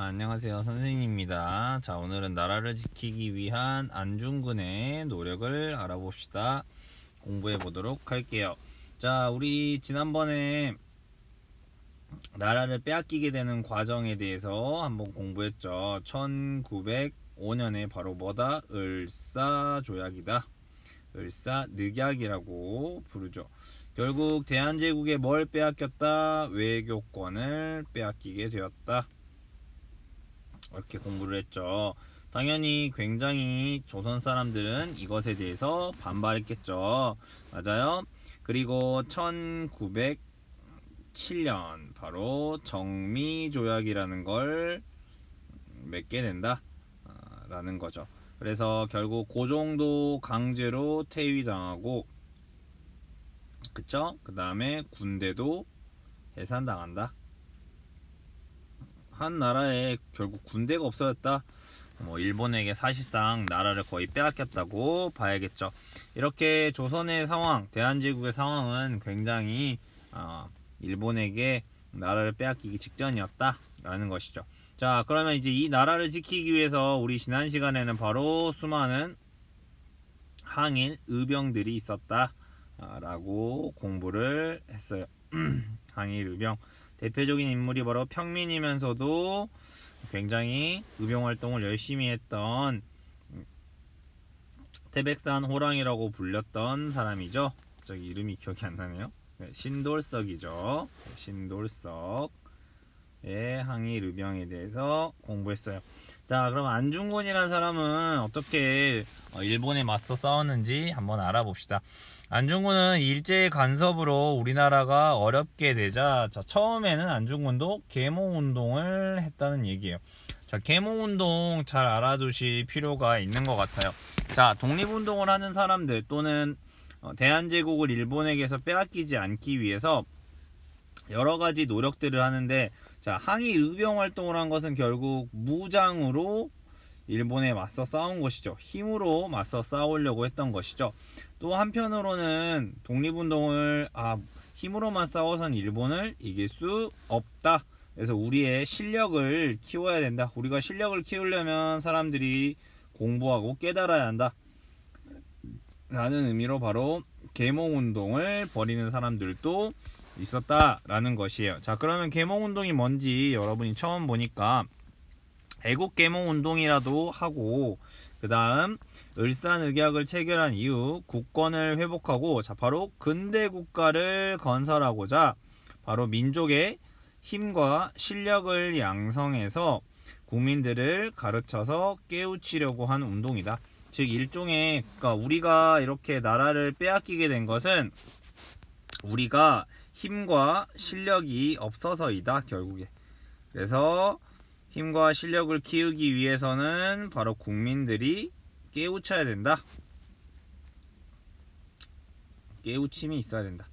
아, 안녕하세요. 선생님입니다. 자 오늘은 나라를 지키기 위한 안중근의 노력을 알아봅시다. 공부해 보도록 할게요. 자 우리 지난번에 나라를 빼앗기게 되는 과정에 대해서 한번 공부했죠. 1905년에 바로 뭐다? 을사조약이다. 을사늑약이라고 부르죠. 결국 대한제국에 뭘 빼앗겼다? 외교권을 빼앗기게 되었다 이렇게 공부를 했죠. 당연히 굉장히 조선 사람들은 이것에 대해서 반발했겠죠. 맞아요. 그리고 1907년 바로 정미 조약이라는 걸 맺게 된다. 아, 라는 거죠. 그래서 결국 고종도 강제로 퇴위당하고 그쵸? 그 다음에 군대도 해산당한다. 한 나라에 결국 군대가 없어졌다. 뭐 일본에게 사실상 나라를 거의 빼앗겼다고 봐야겠죠. 이렇게 조선의 상황, 대한제국의 상황은 굉장히 어, 일본에게 나라를 빼앗기기 직전이었다라는 것이죠. 자, 그러면 이제 이 나라를 지키기 위해서 우리 지난 시간에는 바로 수많은 항일 의병들이 있었다라고 공부를 했어요. 항일 의병. 대표적인 인물이 바로 평민이면서도 굉장히 의병 활동을 열심히 했던 태백산 호랑이라고 불렸던 사람이죠. 저기 이름이 기억이 안 나네요. 네, 신돌석이죠. 네, 신돌석 의 항일 의병에 대해서 공부했어요. 자, 그럼 안중근이라는 사람은 어떻게 어, 일본에 맞서 싸웠는지 한번 알아봅시다. 안중근은 일제 간섭으로 우리나라가 어렵게 되자 자, 처음에는 안중근도 계몽 운동을 했다는 얘기예요. 자, 계몽 운동 잘 알아두실 필요가 있는 것 같아요. 자, 독립 운동을 하는 사람들 또는 어, 대한제국을 일본에게서 빼앗기지 않기 위해서 여러 가지 노력들을 하는데 자, 항일 의병 활동을 한 것은 결국 무장으로 일본에 맞서 싸운 것이죠. 힘으로 맞서 싸우려고 했던 것이죠. 또 한편으로는 독립운동을 아 힘으로만 싸워선 일본을 이길 수 없다. 그래서 우리의 실력을 키워야 된다. 우리가 실력을 키우려면 사람들이 공부하고 깨달아야 한다. 라는 의미로 바로 계몽 운동을 벌이는 사람들도 있었다라는 것이에요. 자, 그러면 계몽 운동이 뭔지 여러분이 처음 보니까 애국 계몽 운동이라도 하고 그다음 을산 의약을 체결한 이후 국권을 회복하고 자 바로 근대 국가를 건설하고자 바로 민족의 힘과 실력을 양성해서 국민들을 가르쳐서 깨우치려고 한 운동이다. 즉 일종의 그러니까 우리가 이렇게 나라를 빼앗기게 된 것은 우리가 힘과 실력이 없어서이다 결국에. 그래서 힘과 실력을 키우기 위해서는 바로 국민들이 깨우쳐야 된다. 깨우침이 있어야 된다.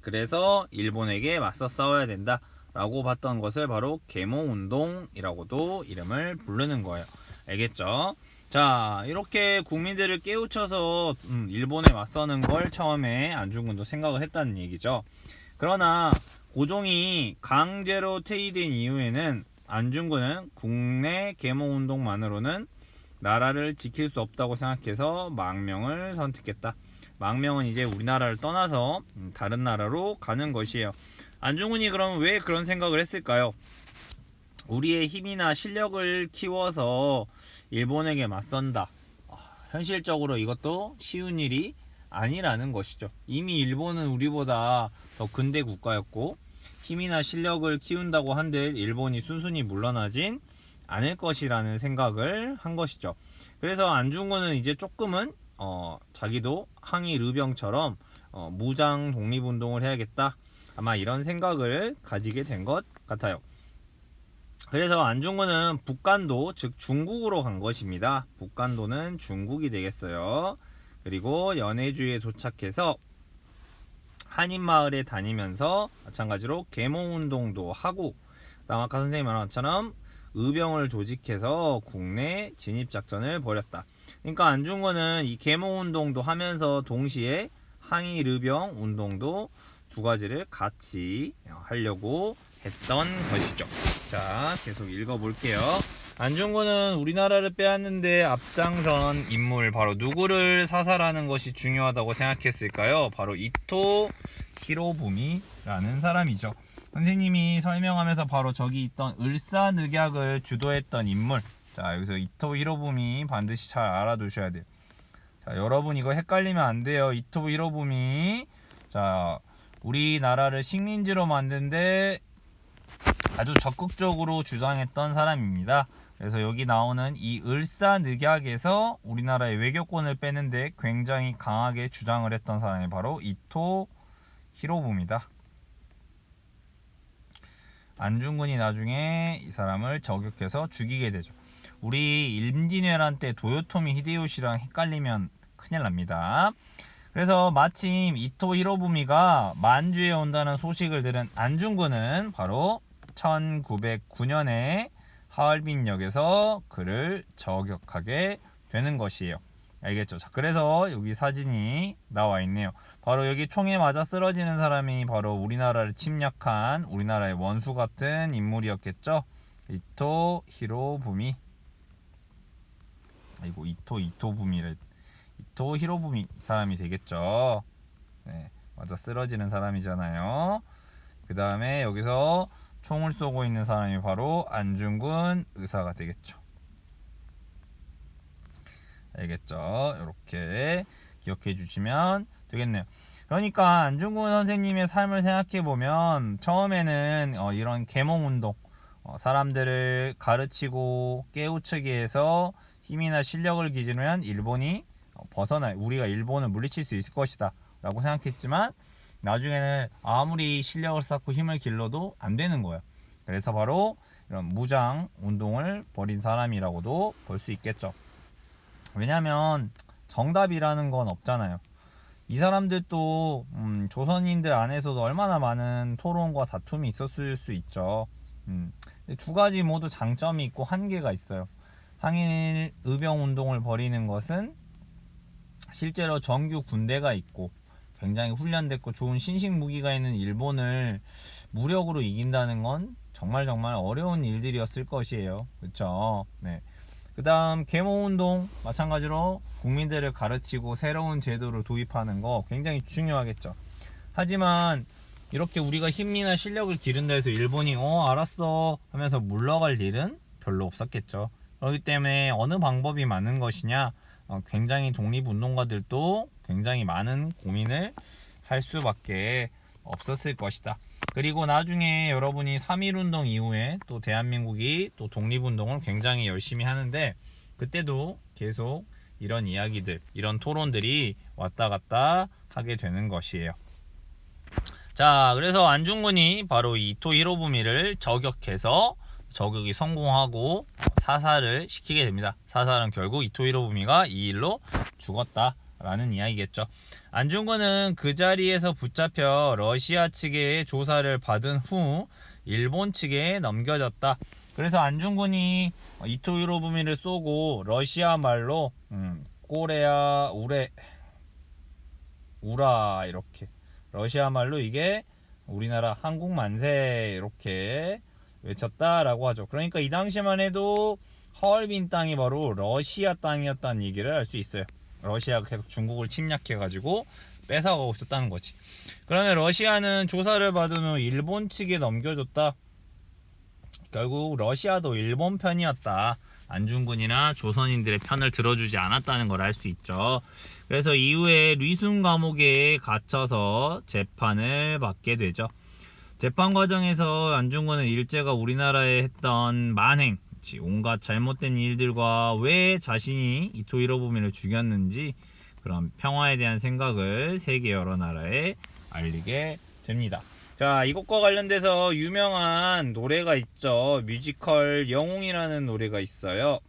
그래서 일본에게 맞서 싸워야 된다. 라고 봤던 것을 바로 계몽운동이라고도 이름을 부르는 거예요. 알겠죠? 자, 이렇게 국민들을 깨우쳐서 음, 일본에 맞서는 걸 처음에 안중근도 생각을 했다는 얘기죠. 그러나 고종이 강제로 퇴위된 이후에는 안중근은 국내 계몽운동만으로는 나라를 지킬 수 없다고 생각해서 망명을 선택했다. 망명은 이제 우리나라를 떠나서 음, 다른 나라로 가는 것이에요. 안중근이 그럼 왜 그런 생각을 했을까요? 우리의 힘이나 실력을 키워서 일본에게 맞선다. 아, 현실적으로 이것도 쉬운 일이 아니라는 것이죠. 이미 일본은 우리보다 더 근대 국가였고 힘이나 실력을 키운다고 한들 일본이 순순히 물러나진 않을 것이라는 생각을 한 것이죠. 그래서 안중근은 이제 조금은 어, 자기도 항일 의병처럼 어, 무장 독립운동을 해야겠다. 아마 이런 생각을 가지게 된 것 같아요. 그래서 안중근은 북간도 즉 중국으로 간 것입니다. 북간도는 중국이 되겠어요. 그리고 연해주에 도착해서 한인마을에 다니면서 마찬가지로 계몽운동도 하고 그다음 아까 선생님 말한 것처럼 의병을 조직해서 국내 진입작전을 벌였다. 그러니까 안중근은 이 계몽운동도 하면서 동시에 항일 의병 운동도 두 가지를 같이 하려고 했던 것이죠. 자, 계속 읽어볼게요. 안중근은 우리나라를 빼앗는데 앞장선 인물 바로 누구를 사살하는 것이 중요하다고 생각했을까요? 바로 이토 히로부미라는 사람이죠. 선생님이 설명하면서 바로 저기 있던 을사늑약을 주도했던 인물. 자, 여기서 이토 히로부미 반드시 잘 알아두셔야 돼요. 자, 여러분 이거 헷갈리면 안 돼요. 이토 히로부미. 자, 우리나라를 식민지로 만든데 아주 적극적으로 주장했던 사람입니다. 그래서 여기 나오는 이 을사늑약에서 우리나라의 외교권을 빼는데 굉장히 강하게 주장을 했던 사람이 바로 이토 히로부입니다. 안중근이 나중에 이 사람을 저격해서 죽이게 되죠. 우리 임진왜란 때 도요토미 히데요시랑 헷갈리면 큰일 납니다. 그래서 마침 이토 히로부미가 만주에 온다는 소식을 들은 안중근은 바로 1909년에 하얼빈역에서 그를 저격하게 되는 것이에요. 알겠죠? 자, 그래서 여기 사진이 나와 있네요. 바로 여기 총에 맞아 쓰러지는 사람이 바로 우리나라를 침략한 우리나라의 원수 같은 인물이었겠죠? 이토 히로부미. 아이고 이토 이토부미를 이토 히로부미 사람이 되겠죠. 네, 맞아 쓰러지는 사람이잖아요. 그 다음에 여기서 총을 쏘고 있는 사람이 바로 안중근 의사가 되겠죠. 알겠죠? 이렇게 기억해 주시면 되겠네요. 그러니까 안중근 선생님의 삶을 생각해 보면 처음에는 어, 이런 계몽 운동, 어, 사람들을 가르치고 깨우치기 해서 힘이나 실력을 기준으로 한 일본이 어, 벗어나 우리가 일본을 물리칠 수 있을 것이다라고 생각했지만 나중에는 아무리 실력을 쌓고 힘을 길러도 안 되는 거예요. 그래서 바로 이런 무장 운동을 벌인 사람이라고도 볼 수 있겠죠. 왜냐하면 정답이라는 건 없잖아요. 이 사람들도 음, 조선인들 안에서도 얼마나 많은 토론과 다툼이 있었을 수 있죠. 음, 두 가지 모두 장점이 있고 한계가 있어요. 항일 의병 운동을 벌이는 것은 실제로 정규 군대가 있고 굉장히 훈련됐고 좋은 신식 무기가 있는 일본을 무력으로 이긴다는 건 정말 정말 어려운 일들이었을 것이에요. 그렇죠? 네. 그다음 계몽 운동 마찬가지로 국민들을 가르치고 새로운 제도를 도입하는 거 굉장히 중요하겠죠. 하지만 이렇게 우리가 힘이나 실력을 기른다 해서 일본이 어 알았어 하면서 물러갈 일은 별로 없었겠죠. 그렇기 때문에 어느 방법이 맞는 것이냐 어, 굉장히 독립운동가들도 굉장히 많은 고민을 할 수밖에 없었을 것이다. 그리고 나중에 여러분이 3.1 운동 이후에 또 대한민국이 또 독립운동을 굉장히 열심히 하는데 그때도 계속 이런 이야기들, 이런 토론들이 왔다 갔다 하게 되는 것이에요. 자, 그래서 안중근이 바로 이 이토 히로부미를 저격해서 저격이 성공하고 사살을 시키게 됩니다. 사살은 결국 이토 히로부미가 이 일로 죽었다 라는 이야기겠죠. 안중근은 그 자리에서 붙잡혀 러시아 측의 조사를 받은 후 일본 측에 넘겨졌다. 그래서 안중근이 이토 히로부미를 쏘고 러시아 말로 음, 꼬레아 우레 우라 이렇게 러시아 말로 이게 우리나라 한국 만세 이렇게 외쳤다라고 하죠. 그러니까 이 당시만 해도 하얼빈 땅이 바로 러시아 땅이었다는 얘기를 알 수 있어요. 러시아가 계속 중국을 침략해가지고 뺏어가고 있었다는 거지. 그러면 러시아는 조사를 받은 후 일본 측에 넘겨줬다. 결국 러시아도 일본 편이었다. 안중근이나 조선인들의 편을 들어주지 않았다는 걸 알 수 있죠. 그래서 이후에 리순 감옥에 갇혀서 재판을 받게 되죠. 재판 과정에서 안중근은 일제가 우리나라에 했던 만행, 온갖 잘못된 일들과 왜 자신이 이토 히로부미를 죽였는지 그런 평화에 대한 생각을 세계 여러 나라에 알리게 됩니다. 자, 이것과 관련돼서 유명한 노래가 있죠. 뮤지컬 영웅이라는 노래가 있어요.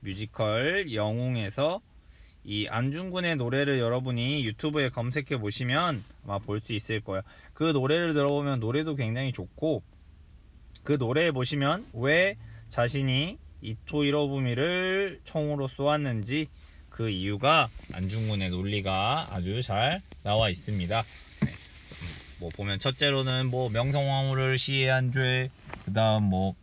뮤지컬 영웅에서 이 안중근의 노래를 여러분이 유튜브에 검색해 보시면 아마 볼 수 있을 거예요. 그 노래를 들어보면 노래도 굉장히 좋고 그 노래에 보시면 왜 자신이 이토 히로부미를 총으로 쏘았는지 그 이유가 안중근의 논리가 아주 잘 나와 있습니다. 네. 뭐 보면 첫째로는 뭐 명성황후를 시해한 죄, 그다음 뭐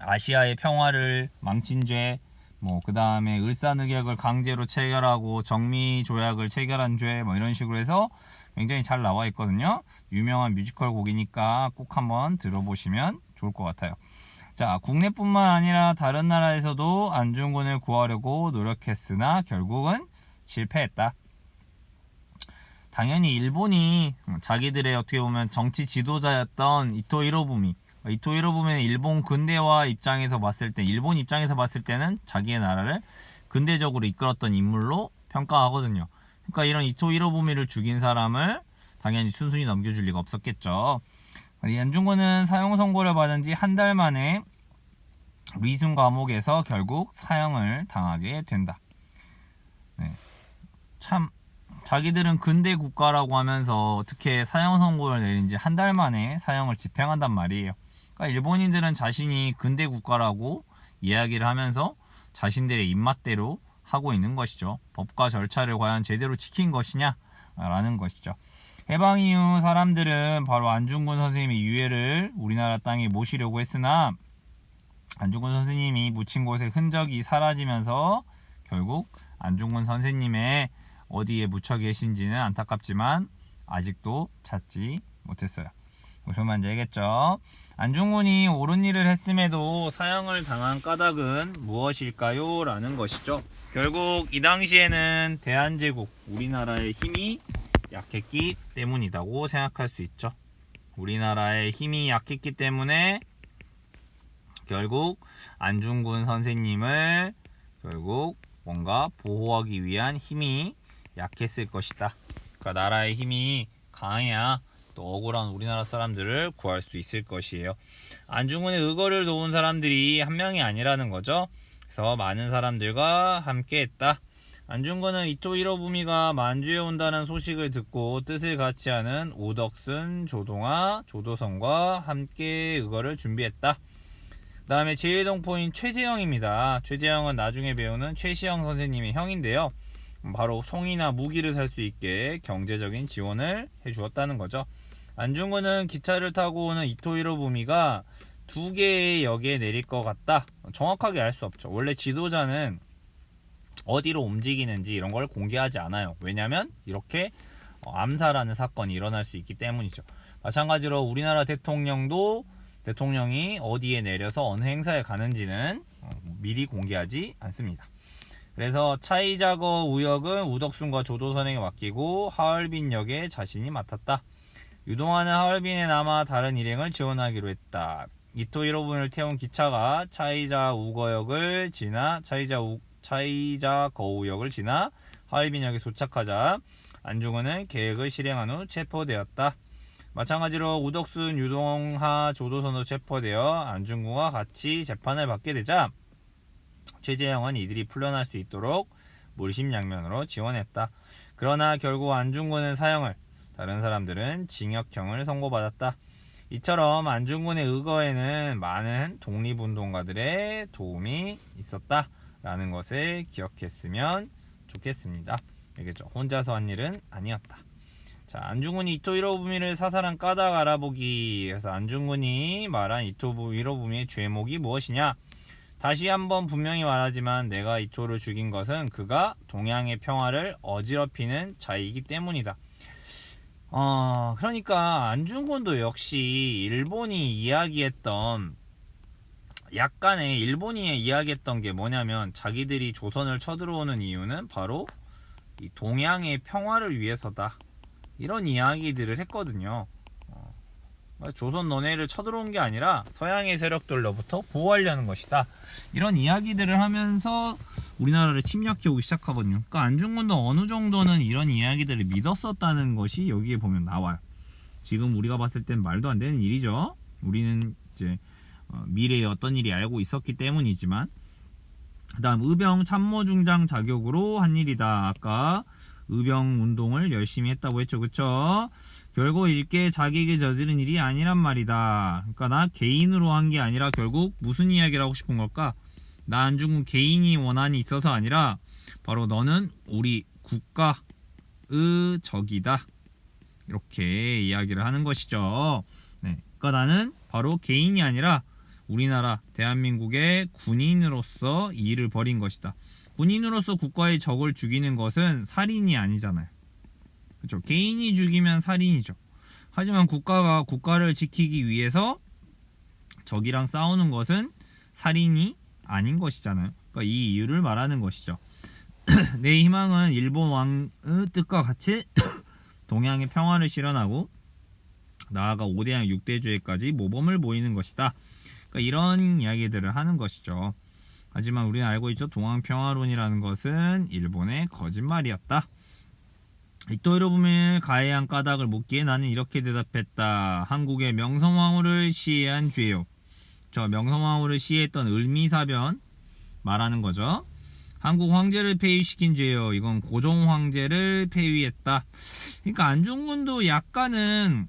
아시아의 평화를 망친 죄, 뭐 그다음에 을사늑약을 강제로 체결하고 정미 조약을 체결한 죄, 뭐 이런 식으로 해서 굉장히 잘 나와 있거든요. 유명한 뮤지컬 곡이니까 꼭 한번 들어보시면 좋을 것 같아요. 자, 국내뿐만 아니라 다른 나라에서도 안중근을 구하려고 노력했으나 결국은 실패했다. 당연히 일본이 자기들의 어떻게 보면 정치 지도자였던 이토 히로부미 이토 히로부미는 일본 근대화 입장에서 봤을 때 일본 입장에서 봤을 때는 자기의 나라를 근대적으로 이끌었던 인물로 평가하거든요. 그러니까 이런 이토 히로부미를 죽인 사람을 당연히 순순히 넘겨줄 리가 없었겠죠. 이 안중근은 사형 선고를 받은 지 한 달 만에 위순 감옥에서 결국 사형을 당하게 된다. 네. 참 자기들은 근대 국가라고 하면서 어떻게 사형 선고를 내린 지 한 달 만에 사형을 집행한단 말이에요. 그러니까 일본인들은 자신이 근대 국가라고 이야기를 하면서 자신들의 입맛대로 하고 있는 것이죠. 법과 절차를 과연 제대로 지킨 것이냐라는 것이죠. 해방 이후 사람들은 바로 안중근 선생님의 유해를 우리나라 땅에 모시려고 했으나 안중근 선생님이 묻힌 곳의 흔적이 사라지면서 결국 안중근 선생님의 어디에 묻혀 계신지는 안타깝지만 아직도 찾지 못했어요. 무슨 말인지 알겠죠? 안중근이 옳은 일을 했음에도 사형을 당한 까닭은 무엇일까요? 라는 것이죠. 결국 이 당시에는 대한제국, 우리나라의 힘이 약했기 때문이라고 생각할 수 있죠. 우리나라의 힘이 약했기 때문에 결국 안중근 선생님을 결국 뭔가 보호하기 위한 힘이 약했을 것이다. 그러니까 나라의 힘이 강해야 또 억울한 우리나라 사람들을 구할 수 있을 것이에요. 안중근의 의거를 도운 사람들이 한 명이 아니라는 거죠. 그래서 많은 사람들과 함께했다. 안중근은 이토 히로부미가 만주에 온다는 소식을 듣고 뜻을 같이 하는 오덕순, 조동아, 조도성과 함께 의거를 준비했다. 그 다음에 제1동포인 최재형입니다. 최재형은 나중에 배우는 최시영 선생님의 형인데요. 바로 송이나 무기를 살 수 있게 경제적인 지원을 해주었다는 거죠. 안중근은 기차를 타고 오는 이토 히로부미가 두 개의 역에 내릴 것 같다. 정확하게 알 수 없죠. 원래 지도자는 어디로 움직이는지 이런 걸 공개하지 않아요. 왜냐하면 이렇게 암살하는 사건이 일어날 수 있기 때문이죠. 마찬가지로 우리나라 대통령도 대통령이 어디에 내려서 어느 행사에 가는지는 미리 공개하지 않습니다. 그래서 차이자거 우역은 우덕순과 조도선에게 맡기고 하얼빈 역에 자신이 맡았다. 유동하는 하얼빈에 남아 다른 일행을 지원하기로 했다. 이토 히로분을 태운 기차가 차이자 우거역을 지나 차이자 우 차이자 거우역을 지나 하얼빈역에 도착하자 안중근은 계획을 실행한 후 체포되었다. 마찬가지로 우덕순, 유동하, 조도선도 체포되어 안중근과 같이 재판을 받게 되자 최재형은 이들이 풀려날 수 있도록 물심양면으로 지원했다. 그러나 결국 안중근은 사형을, 다른 사람들은 징역형을 선고받았다. 이처럼 안중근의 의거에는 많은 독립운동가들의 도움이 있었다. 라는 것을 기억했으면 좋겠습니다. 알겠죠? 혼자서 한 일은 아니었다. 자, 안중근이 이토 히로부미를 사살한 까닭 알아보기. 그래서 안중근이 말한 이토 히로부미의 죄목이 무엇이냐? 다시 한번 분명히 말하지만 내가 이토를 죽인 것은 그가 동양의 평화를 어지럽히는 자이기 때문이다. 어, 그러니까 안중근도 역시 일본이 이야기했던 약간의 일본이 이야기했던 게 뭐냐면 자기들이 조선을 쳐들어오는 이유는 바로 이 동양의 평화를 위해서다. 이런 이야기들을 했거든요. 어, 조선 너네를 쳐들어온 게 아니라 서양의 세력들로부터 보호하려는 것이다. 이런 이야기들을 하면서 우리나라를 침략해 오기 시작하거든요. 그러니까 안중근도 어느 정도는 이런 이야기들을 믿었었다는 것이 여기에 보면 나와요. 지금 우리가 봤을 땐 말도 안 되는 일이죠. 우리는 이제 어, 미래에 어떤 일이 알고 있었기 때문이지만 그다음 의병 참모 중장 자격으로 한 일이다. 아까 의병 운동을 열심히 했다고 했죠. 그쵸? 결국 일개 자객이 저지른 일이 아니란 말이다. 그러니까 나 개인으로 한 게 아니라 결국 무슨 이야기를 하고 싶은 걸까? 나 안중근 개인이 원한이 있어서 아니라 바로 너는 우리 국가의 적이다. 이렇게 이야기를 하는 것이죠. 네. 그러니까 나는 바로 개인이 아니라 우리나라 대한민국의 군인으로서 이 일을 벌인 것이다. 군인으로서 국가의 적을 죽이는 것은 살인이 아니잖아요. 그렇죠. 개인이 죽이면 살인이죠. 하지만 국가가 국가를 지키기 위해서 적이랑 싸우는 것은 살인이 아닌 것이잖아요. 그러니까 이 이유를 말하는 것이죠. 내 희망은 일본 왕의 뜻과 같이 동양의 평화를 실현하고 나아가 5대양 6대주의까지 모범을 보이는 것이다. 그러니까 이런 이야기들을 하는 것이죠. 하지만 우리는 알고 있죠. 동양 평화론이라는 것은 일본의 거짓말이었다. 이토이로부미를 가해한 까닭을 묻기에 나는 이렇게 대답했다. 한국의 명성황후를 시해한 죄요. 저 명성황후를 시해했던 을미사변 말하는 거죠. 한국 황제를 폐위시킨 죄요. 이건 고종 황제를 폐위했다. 그러니까 안중근도 약간은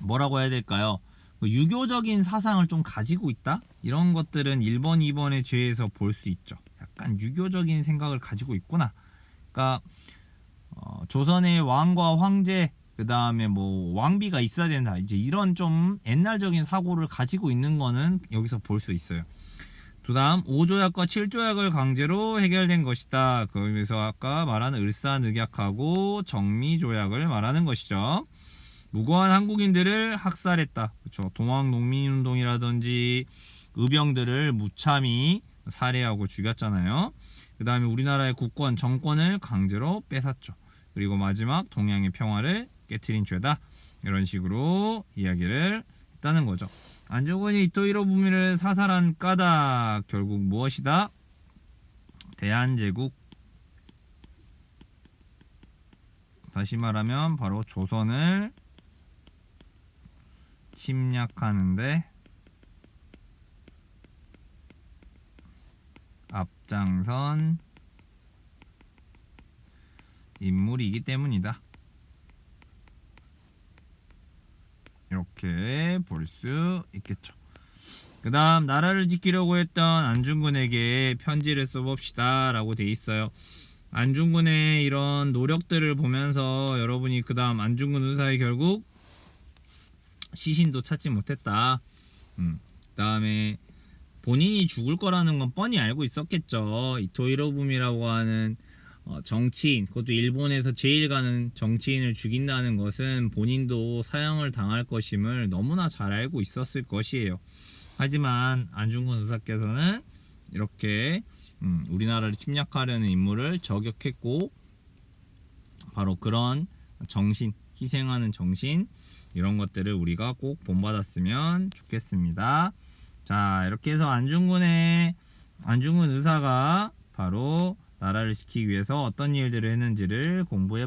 뭐라고 해야 될까요? 그 유교적인 사상을 좀 가지고 있다? 이런 것들은 1번, 2번의 죄에서 볼 수 있죠. 약간 유교적인 생각을 가지고 있구나. 그러니까 어, 조선의 왕과 황제 그 다음에 뭐 왕비가 있어야 된다. 이제 이런 좀 옛날적인 사고를 가지고 있는 거는 여기서 볼 수 있어요. 그 다음 5조약과 7조약을 강제로 해결된 것이다. 그러면서 아까 말하는 을사늑약하고 정미조약을 말하는 것이죠. 무고한 한국인들을 학살했다. 그렇죠. 동학 농민운동이라든지 의병들을 무참히 살해하고 죽였잖아요. 그 다음에 우리나라의 국권, 정권을 강제로 뺏었죠. 그리고 마지막 동양의 평화를 깨트린 죄다. 이런 식으로 이야기를 했다는 거죠. 안중근이 이토이로 부미를 사살한 까닭 결국 무엇이다? 대한제국 다시 말하면 바로 조선을 침략하는데 앞장선 인물이기 때문이다. 이렇게 볼 수 있겠죠. 그 다음 나라를 지키려고 했던 안중근에게 편지를 써봅시다 라고 돼 있어요. 안중근의 이런 노력들을 보면서 여러분이 그 다음 안중근 의사의 결국 시신도 찾지 못했다. 음, 그 다음에 본인이 죽을 거라는 건 뻔히 알고 있었겠죠. 이토이로부미라고 하는 어, 정치인, 그것도 일본에서 제일 가는 정치인을 죽인다는 것은 본인도 사형을 당할 것임을 너무나 잘 알고 있었을 것이에요. 하지만 안중근 의사께서는 이렇게 음, 우리나라를 침략하려는 인물을 저격했고 바로 그런 정신, 희생하는 정신 이런 것들을 우리가 꼭 본받았으면 좋겠습니다. 자 이렇게 해서 안중근의 안중근 의사가 바로 나라를 지키기 위해서 어떤 일들을 했는지를 공부해 봤습니다.